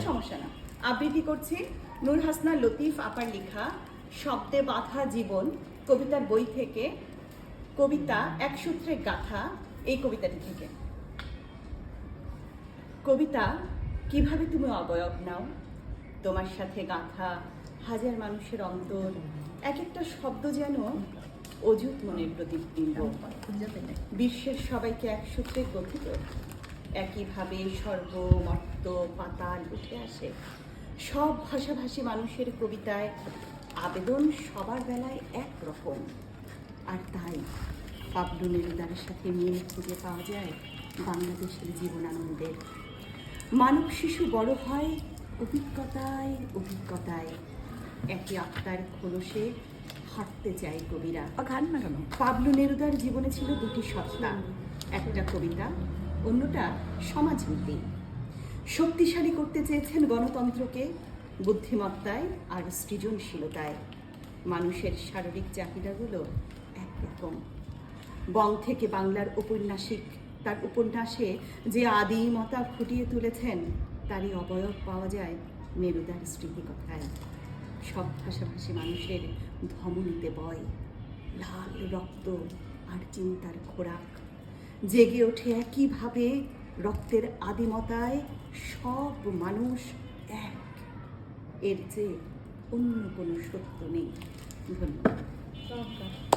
সমস্যা না। আবৃত্তি করছি নূর হাসনা লতিফ আপার লেখা শব্দে বাঁধা জীবন কবিতার বই থেকে কবিতা এক সূত্রে গাথা এই কবিতাটি থেকে। কবিতা, কীভাবে তুমি অবয়ব নাও? তোমার সাথে গাঁথা হাজার মানুষের অন্তর। এক একটা শব্দ যেন অযুত মনের প্রতিবিম্ব বিশ্বের সবাইকে এক সূত্রে গঠিত। একইভাবে সর্বমর্ত পাতাল উঠে আসে। সব ভাষাভাষী মানুষের কবিতায় আবেদন সবার বেলায় এক রকম আর তাই পাবলু নেরুদারের সাথে মিল খুঁজে পাওয়া যায় বাংলাদেশের জীবনানন্দের। মানব শিশু বড় হয় অভিজ্ঞতায় অভিজ্ঞতায়। একই আত্মার খোলসে হাঁটতে চায় কবিরা। গান না কেন পাবলু নেরুদার জীবনে ছিল দুটি সত্তা। একটা কবিতা অন্যটা সমাজনীতি শক্তিশালী করতে চেয়েছেন গণতন্ত্রকে, বুদ্ধিমত্তায় আর সৃজনশীলতায়। মানুষের শারীরিক চাহিদাগুলো একরকম বং থেকে বাংলার উপন্যাসিক তার উপন্যাসে যে আদিমতা ফুটিয়ে তুলেছেন, তারই অবয়ব পাওয়া যায় নেরুদার স্মৃতিকথায়। সব ভাষাভাষী মানুষের ধমনীতে বয়, লাল রক্ত আর চিন্তার খোরাক। জেগে ওঠে একইভাবে রক্তের আদিমতায় সব মানুষ এক। এর চেয়ে অন্য কোনো সত্য নেই। ধন্যবাদ।